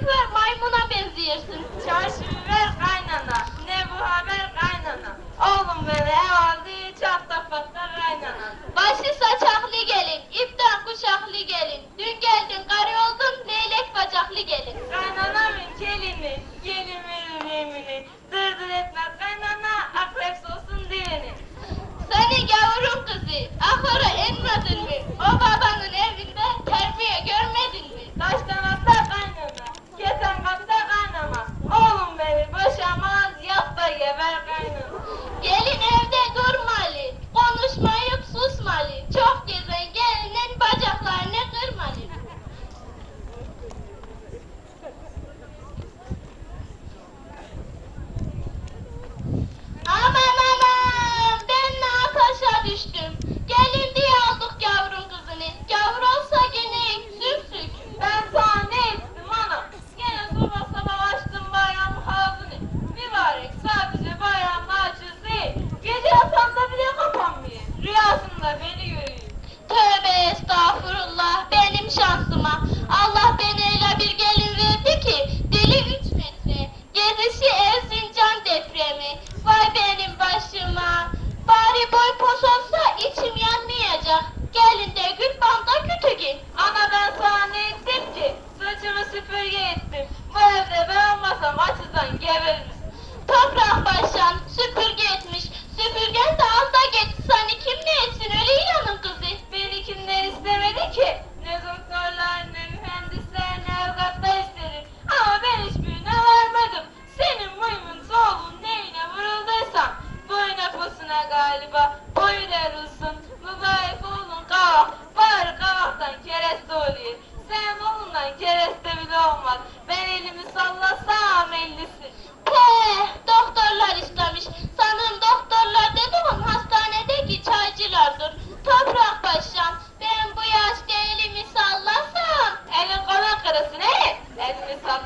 Büyük bir maymuna benziyorsun. Çarşı. Rüyasamda bile kapanmayayım. Rüyasında beni göreyim. Tövbe estağfurullah benim şansıma. Allah beni öyle bir gelin verdi ki dili üç metre. Gezisi Erzincan depremi. Vay benim başıma. Bari boy pos olsa içim yanmayacak. Gelin de gül banda kötü git. Ana ben sana ne ettim ki? Saçımı süpürge ettim. Bu evde ben olmasam açıdan geberim.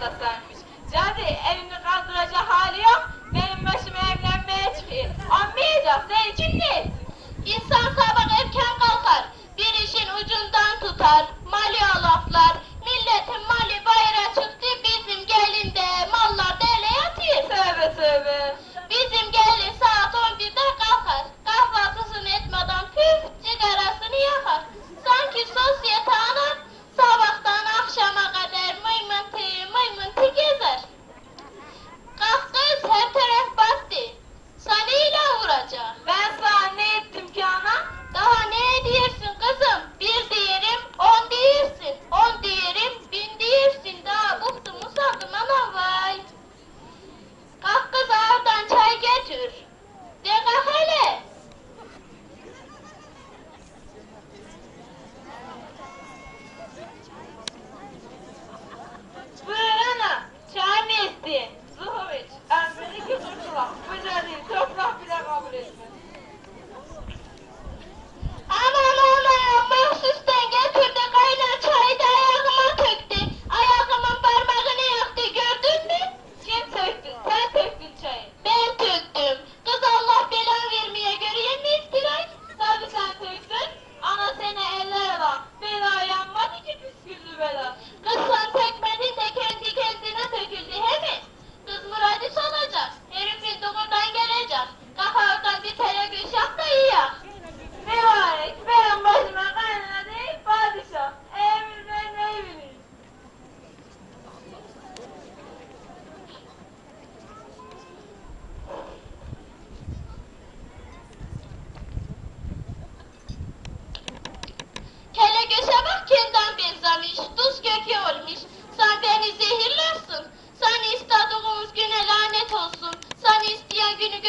da sarmış. Cadı evimi kaldıracak hali yok. Benim başıma evlenmeye çıkıyor. Anmayacak. Senin için ne? İnsan sabah erken kalkar. Bir işin ucundan tutar. Mali alaflar. Milletin mali bayra çıktı. Bizim gelin de mallar dele yatıyor. Tövbe tövbe. kuşa benzemiş, tuz kökü olmuş. Sen beni zehirlersin. Sen istediğimiz güne lanet olsun. Sen isteyen günü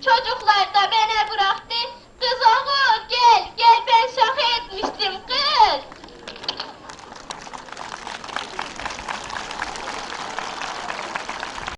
Çocuklar da beni